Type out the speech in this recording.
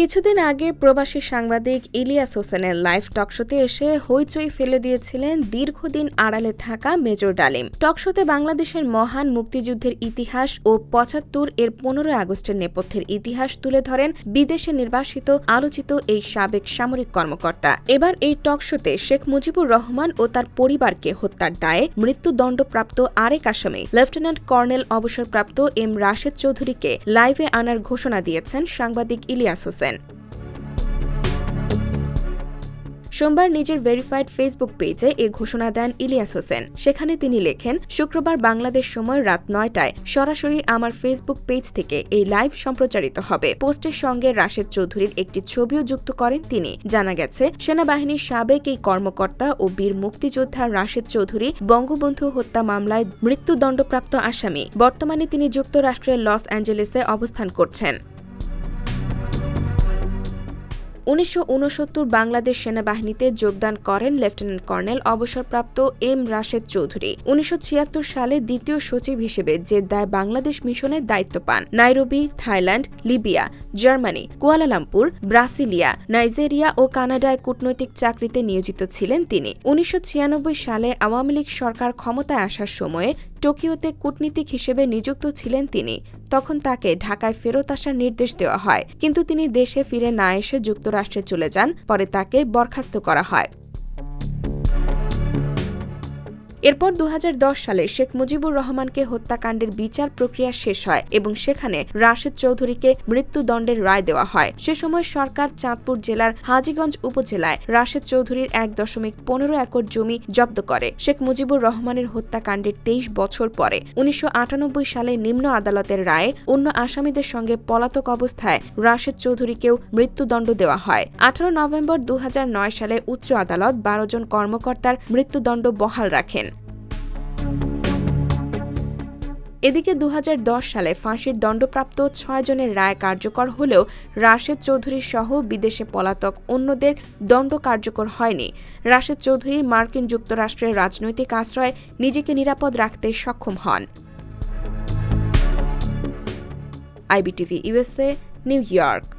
কিছুদিন আগে প্রবাসী সাংবাদিক ইলিয়াস হোসেনের লাইভ টকশোতে এসে হইচই ফেলে দিয়েছিলেন দীর্ঘদিন আড়ালে থাকা মেজর ডালিম। টকশোতে বাংলাদেশের মহান মুক্তিযুদ্ধের ইতিহাস ও পঁচাত্তর এর পনেরোই আগস্টের নেপথ্যের ইতিহাস তুলে ধরেন বিদেশে নির্বাসিত, আলোচিত এই সাবেক সামরিক কর্মকর্তা। এবার এই টকশোতে শেখ মুজিবুর রহমান ও তার পরিবারকে হত্যার দায়ে মৃত্যুদণ্ডপ্রাপ্ত আরেক আসামি, লেফটেন্যান্ট কর্নেল অবসরপ্রাপ্ত এম রাশেদ চৌধুরীকে লাইভে আনার ঘোষণা দিয়েছেন সাংবাদিক ইলিয়াস হোসেন। সোমবার নিজের ভেরিফাইড ফেসবুক পেজে এ ঘোষণা দেন ইলিয়াস হোসেন। সেখানে তিনি লেখেন, শুক্রবার বাংলাদেশ সময় রাত নয়টায় সরাসরি আমার ফেসবুক পেজ থেকে এই লাইভ সম্প্রচারিত হবে। পোস্টের সঙ্গে রাশেদ চৌধুরীর একটি ছবিও যুক্ত করেন তিনি। জানা গেছে, সেনাবাহিনীর সাবেক এই কর্মকর্তা ও বীর মুক্তিযোদ্ধা রাশেদ চৌধুরী বঙ্গবন্ধু হত্যা মামলায় মৃত্যুদণ্ডপ্রাপ্ত আসামি। বর্তমানে তিনি যুক্তরাষ্ট্রের লস অ্যাঞ্জেলেসে অবস্থান করছেন। উনিশশো উনসত্তর বাংলাদেশ সেনাবাহিনীতে যোগদান করেন লেফটেন্যান্ট কর্নেল অবসরপ্রাপ্ত এম রাশেদ চৌধুরী। উনিশশো ছিয়াত্তর সালে দ্বিতীয় সচিব হিসেবে জেদ্দায় বাংলাদেশ মিশনের দায়িত্ব পান, Nairobi, Thailand, Libya, Germany, Kuala Lumpur, Brasilia, Nigeria ও কানাডায় কূটনৈতিক চাকরিতে নিয়োজিত ছিলেন তিনি। উনিশশো ছিয়ানব্বই সালে আওয়ামী লীগ সরকার ক্ষমতায় আসার সময়ে টোকিওতে কূটনীতিক হিসেবে নিযুক্ত ছিলেন তিনি। তখন তাকে ঢাকায় ফেরত আসার নির্দেশ দেওয়া হয়। কিন্তু তিনি দেশে ফিরে না এসে যুক্তরাষ্ট্রে চলে যান। পরে তাকে বরখাস্ত করা হয়। এরপর দু হাজার দশ সালে শেখ মুজিবুর রহমানকে হত্যাকাণ্ডের বিচার প্রক্রিয়া শেষ হয় এবং সেখানে রাশেদ চৌধুরীকে মৃত্যুদণ্ডের রায় দেওয়া হয়। সে সময় সরকার চাঁদপুর জেলার হাজিগঞ্জ উপজেলায় রাশেদ চৌধুরীর এক দশমিক পনেরো একর জমি জব্দ করে। শেখ মুজিবুর রহমানের হত্যাকাণ্ডের তেইশ বছর পরে উনিশশো আটানব্বই সালে নিম্ন আদালতের রায়ে অন্য আসামিদের সঙ্গে পলাতক অবস্থায় রাশেদ চৌধুরীকেও মৃত্যুদণ্ড দেওয়া হয়। আঠারো নভেম্বর দু হাজার নয় সালে উচ্চ আদালত বারো জন কর্মকর্তার মৃত্যুদণ্ড বহাল রাখেন। এদিকে দু হাজার দশ সালে ফাঁসির দণ্ডপ্রাপ্ত ছয়জনের রায় কার্যকর হলেও রাশেদ চৌধুরী সহ বিদেশে পলাতক অন্যদের দণ্ড কার্যকর হয়নি। রাশেদ চৌধুরী মার্কিন যুক্তরাষ্ট্রের রাজনৈতিক আশ্রয় নিজেকে নিরাপদ রাখতে সক্ষম হন। IBTV USA New York.